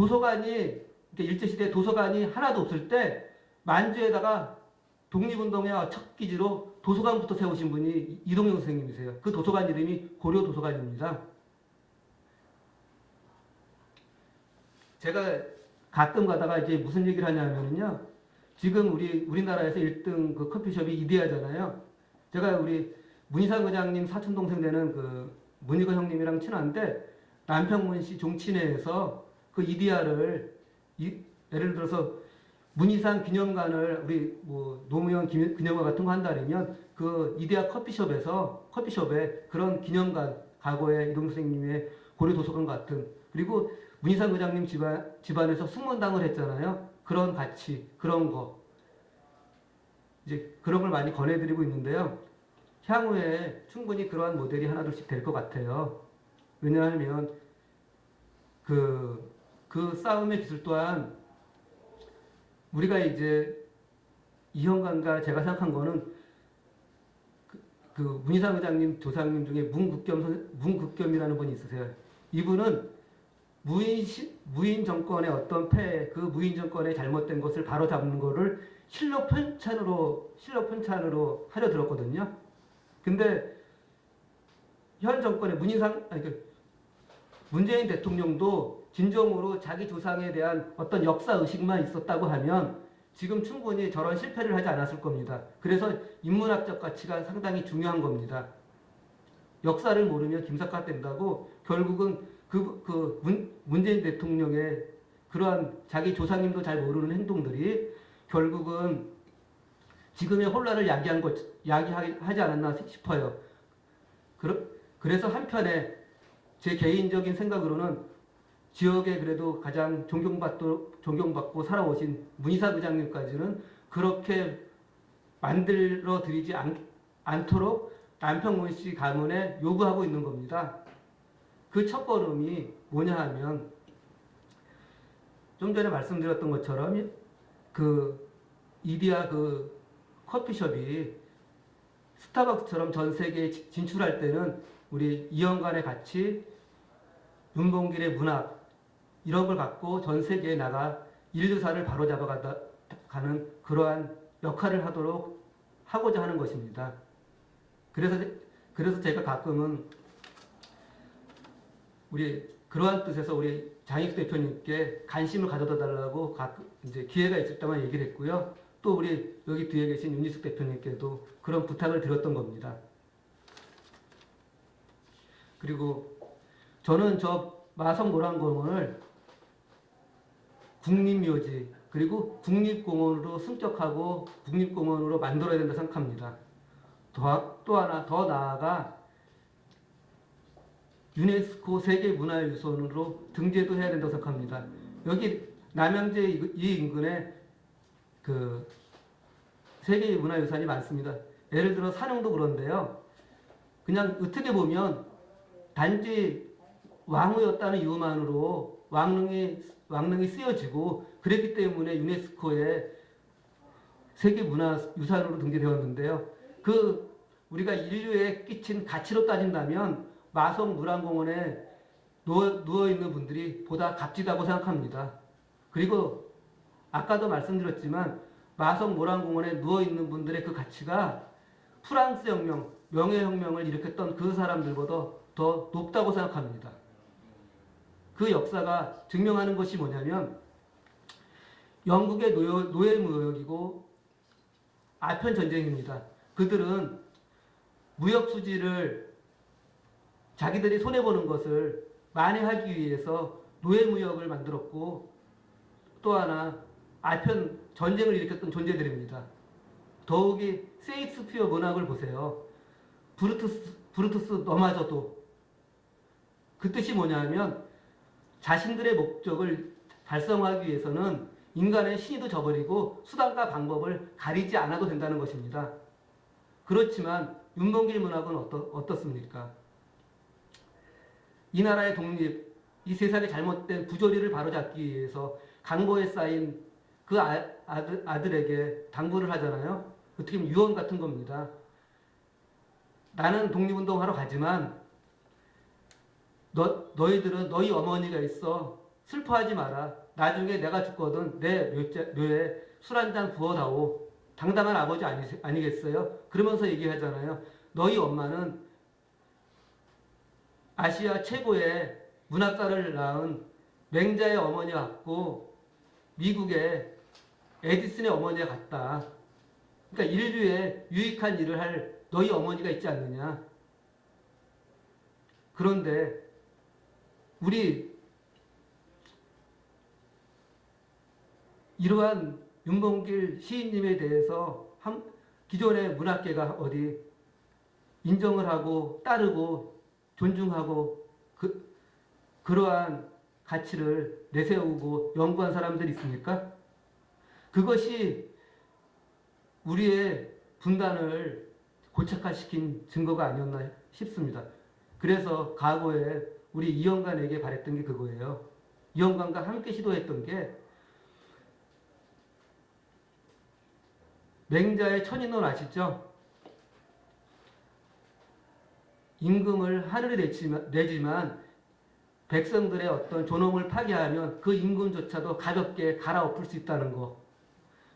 도서관이 일제시대 도서관이 하나도 없을 때 만주에다가 독립운동의 첫 기지로 도서관부터 세우신 분이 이동영 선생님이세요. 그 도서관 이름이 고려 도서관입니다. 제가 가끔 가다가 이제 무슨 얘기를 하냐면요. 지금 우리 우리나라에서 1등 그 커피숍이 이데아잖아요. 제가 우리 문희상 의장님 사촌 동생 되는 그 문희거 형님이랑 친한데 남평문시 종친회에서 그 이데아를 이- 예를 들어서 문희상 기념관을 우리 뭐 노무현 기- 기념관 같은 거 한다면 그 이데아 커피숍에서 커피숍에 그런 기념관 과거에 이동 선생님의 고려 도서관 같은 그리고 문희상 의장님 집안 집안에서 숙문당을 했잖아요. 그런 가치 그런 거 이제 그런 걸 많이 권해드리고 있는데요. 향후에 충분히 그러한 모델이 하나둘씩 될 것 같아요. 왜냐하면 그, 그 싸움의 기술 또한 우리가 이제 이현관과 제가 생각한 거는 그, 그 문희상 의장님 조상님 중에 문국겸 선- 문국겸이라는 분이 있으세요. 이분은 무인 시- 무인 정권의 어떤 폐해 그 무인 정권의 잘못된 것을 바로 잡는 거를 실력 편찬으로 실력 편찬으로 하려 들었거든요. 근데 현 정권의 문희상 아니 그 문재인 대통령도 진정으로 자기 조상에 대한 어떤 역사 의식만 있었다고 하면 지금 충분히 저런 실패를 하지 않았을 겁니다. 그래서 인문학적 가치가 상당히 중요한 겁니다. 역사를 모르면 김사과 된다고 결국은 그, 그 문, 문재인 대통령의 그러한 자기 조상님도 잘 모르는 행동들이 결국은 지금의 혼란을 야기한 것, 야기하지 않았나 싶어요. 그래서 한편에 제 개인적인 생각으로는 지역에 그래도 가장 존경받도, 존경받고 살아오신 문희사 부장님까지는 그렇게 만들어 드리지 않, 않도록 남평문 씨 가문에 요구하고 있는 겁니다. 그 첫 걸음이 뭐냐 하면 좀 전에 말씀드렸던 것처럼 그 이디아 그 커피숍이 스타벅스처럼 전 세계에 지- 진출할 때는 우리 이영관의 가치, 윤봉길의 문학 이런 걸 갖고 전 세계에 나가 인류사를 바로잡아가는 그러한 역할을 하도록 하고자 하는 것입니다. 그래서 그래서 제가 가끔은 우리 그러한 뜻에서 우리 장익수 대표님께 관심을 가져다 달라고 이제 기회가 있을 때만 얘기를 했고요. 또 우리 여기 뒤에 계신 윤희숙 대표님께도 그런 부탁을 드렸던 겁니다. 그리고 저는 저 마성 노란공원을 국립묘지 그리고 국립공원으로 승격하고 국립공원으로 만들어야 된다 생각합니다. 더, 또 하나 더 나아가 유네스코 세계문화유산으로 등재도 해야 된다고 생각합니다. 여기 남양재 이- 이 인근에 그 세계문화유산이 많습니다. 예를 들어 산릉도 그런데요. 그냥 어떻게 보면 단지 왕후였다는 이유만으로 왕릉이 왕릉이 쓰여지고 그랬기 때문에 유네스코에 세계문화유산으로 등재되었는데요. 그 우리가 인류에 끼친 가치로 따진다면 마성 물안공원에 누워, 누워 있는 분들이 보다 값지다고 생각합니다. 그리고 아까도 말씀드렸지만 마성 모란공원에 누워 있는 분들의 그 가치가 프랑스 혁명, 명예혁명을 일으켰던 그 사람들보다 더 높다고 생각합니다. 그 역사가 증명하는 것이 뭐냐면 영국의 노예, 노예 무역이고 아편 전쟁입니다. 그들은 무역 수지를 자기들이 손해 보는 것을 만회하기 위해서 노예 무역을 만들었고 또 하나 아편 전쟁을 일으켰던 존재들입니다. 더욱이 세익스피어 문학을 보세요. 브루투스 브루투스 너마저도 그 뜻이 뭐냐면 자신들의 목적을 달성하기 위해서는 인간의 신의도 저버리고 수단과 방법을 가리지 않아도 된다는 것입니다. 그렇지만 윤봉길 문학은 어떠, 어떻습니까? 이 나라의 독립, 이 세상의 잘못된 부조리를 바로잡기 위해서 강보에 쌓인 그 아, 아들, 아들에게 당부를 하잖아요. 어떻게 보면 유언 같은 겁니다. 나는 독립운동하러 가지만 너, 너희들은 너희 어머니가 있어 슬퍼하지 마라. 나중에 내가 죽거든 내 묘에 술 한 잔 부어다오. 당당한 아버지 아니, 아니겠어요? 그러면서 얘기하잖아요. 너희 엄마는 아시아 최고의 문학가를 낳은 맹자의 어머니 같고 미국의 에디슨의 어머니와 같다. 그러니까 인류에 유익한 일을 할 너희 어머니가 있지 않느냐. 그런데 우리 이러한 윤봉길 시인님에 대해서 한, 기존의 문학계가 어디 인정을 하고 따르고 존중하고 그, 그러한 가치를 내세우고 연구한 사람들이 있습니까? 그것이 우리의 분단을 고착화시킨 증거가 아니었나 싶습니다. 그래서 과거에 우리 이영관에게 바랬던 게 그거예요. 이영관과 함께 시도했던 게 맹자의 천인론 아시죠? 임금을 하늘에 내지만, 백성들의 어떤 존엄을 파괴하면 그 임금조차도 가볍게 갈아엎을 수 있다는 거.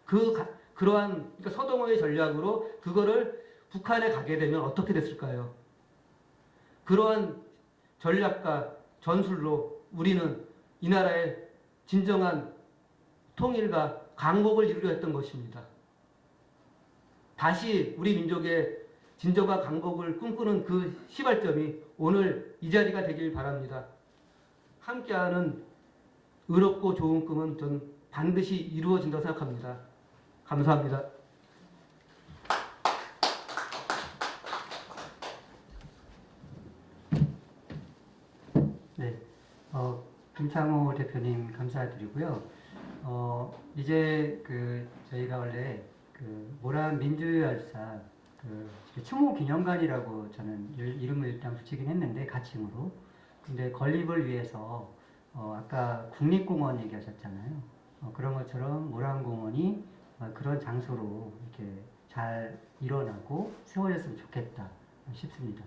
그 가- 그러한 그러니까 서동호의 전략으로 그거를 북한에 가게 되면 어떻게 됐을까요? 그러한 전략과 전술로 우리는 이 나라의 진정한 통일과 강복을 이루려 했던 것입니다. 다시 우리 민족의 진정과 강복을 꿈꾸는 그 시발점이 오늘 이 자리가 되길 바랍니다. 함께하는 의롭고 좋은 꿈은 전 반드시 이루어진다고 생각합니다. 감사합니다. 네, 어, 김창호 대표님 감사드리고요. 어, 이제 그 저희가 원래 그 모란 민주열사 그 추모 기념관이라고 저는 일- 이름을 일단 붙이긴 했는데 가칭으로. 근데 건립을 위해서 어, 아까 국립공원 얘기하셨잖아요. 어, 그런 것처럼 모란공원이 어, 그런 장소로 이렇게 잘 일어나고 세워졌으면 좋겠다 싶습니다.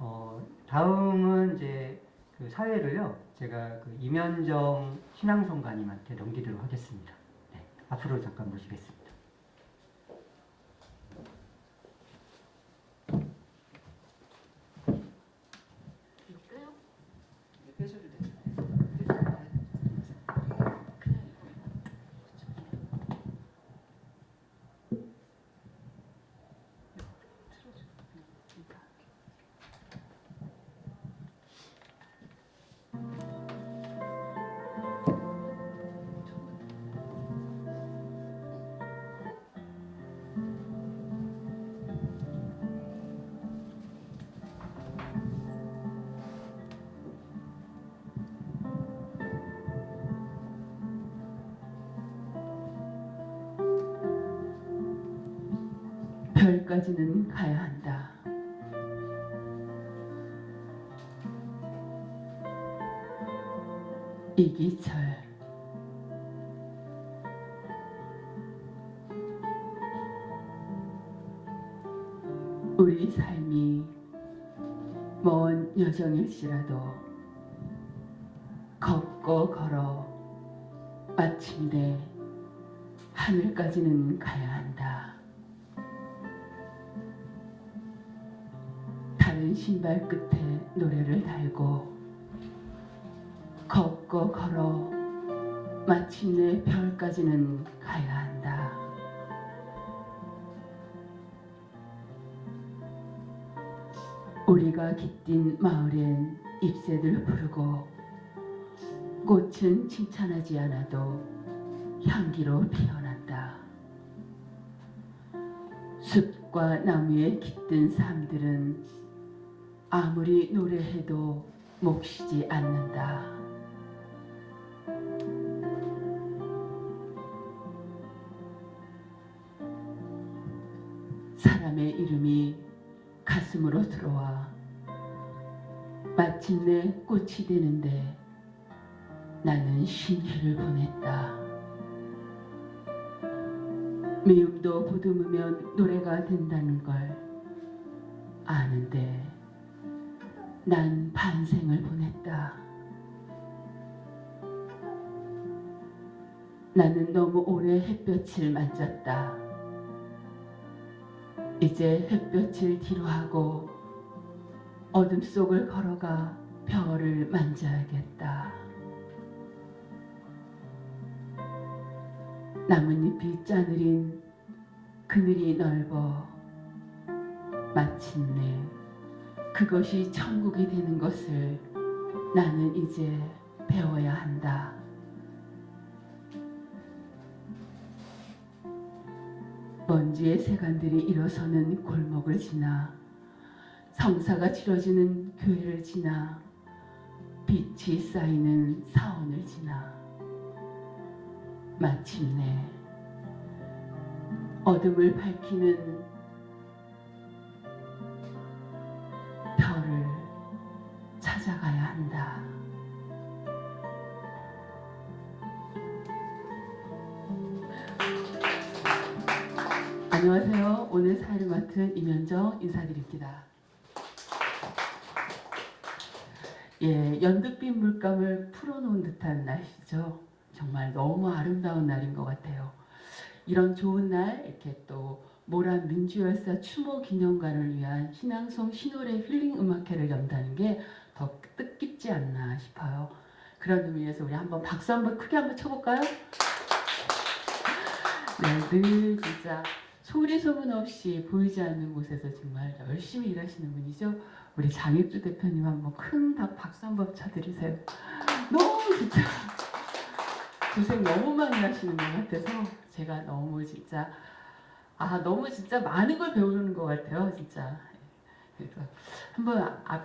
어, 다음은 이제 그 사회를요, 제가 그 이면정 신앙송가님한테 넘기도록 하겠습니다. 네, 앞으로 잠깐 모시겠습니다. 별까지는 가야 한다. 이기철 우리 삶이 먼 여정일지라도 걷고 걸어 마침내 하늘까지는 가야 신발 끝에 노래를 달고 걷고 걸어 마침내 별까지는 가야 한다. 우리가 깃든 마을엔 잎새들 부르고 꽃은 칭찬하지 않아도 향기로 피어난다. 숲과 나무에 깃든 삶들은 아무리 노래해도 몫이지 않는다. 사람의 이름이 가슴으로 들어와 마침내 꽃이 되는데 나는 신희를 보냈다. 미움도 보듬으면 노래가 된다는 걸 아는데 난 반생을 보냈다. 나는 너무 오래 햇볕을 만졌다. 이제 햇볕을 뒤로 하고 어둠 속을 걸어가 별을 만져야겠다. 나뭇잎이 짜느린 그늘이 넓어 마침내 그것이 천국이 되는 것을 나는 이제 배워야 한다. 먼지의 세간들이 일어서는 골목을 지나 성사가 치러지는 교회를 지나 빛이 쌓이는 사원을 지나 마침내 어둠을 밝히는 맡은 임현정 인사드립니다. 예, 연두빛 물감을 풀어놓은 듯한 날씨죠. 정말 너무 아름다운 날인 것 같아요. 이런 좋은 날 이렇게 또 모란 민주열사 추모 기념관을 위한 신앙송 신호래 힐링 음악회를 연다는 게 더 뜻깊지 않나 싶어요. 그런 의미에서 우리 한번 박수 한번 크게 한번 쳐볼까요? 네, 늘 진짜 소리 소문 없이 보이지 않는 곳에서 정말 열심히 일하시는 분이죠. 우리 장익주 대표님 한번 큰 박- 박수 한번 쳐드리세요. 너무 진짜 고생 너무 많이 하시는 것 같아서 제가 너무 진짜 아 너무 진짜 많은 걸 배우는 것 같아요 진짜 그래서 한번 앞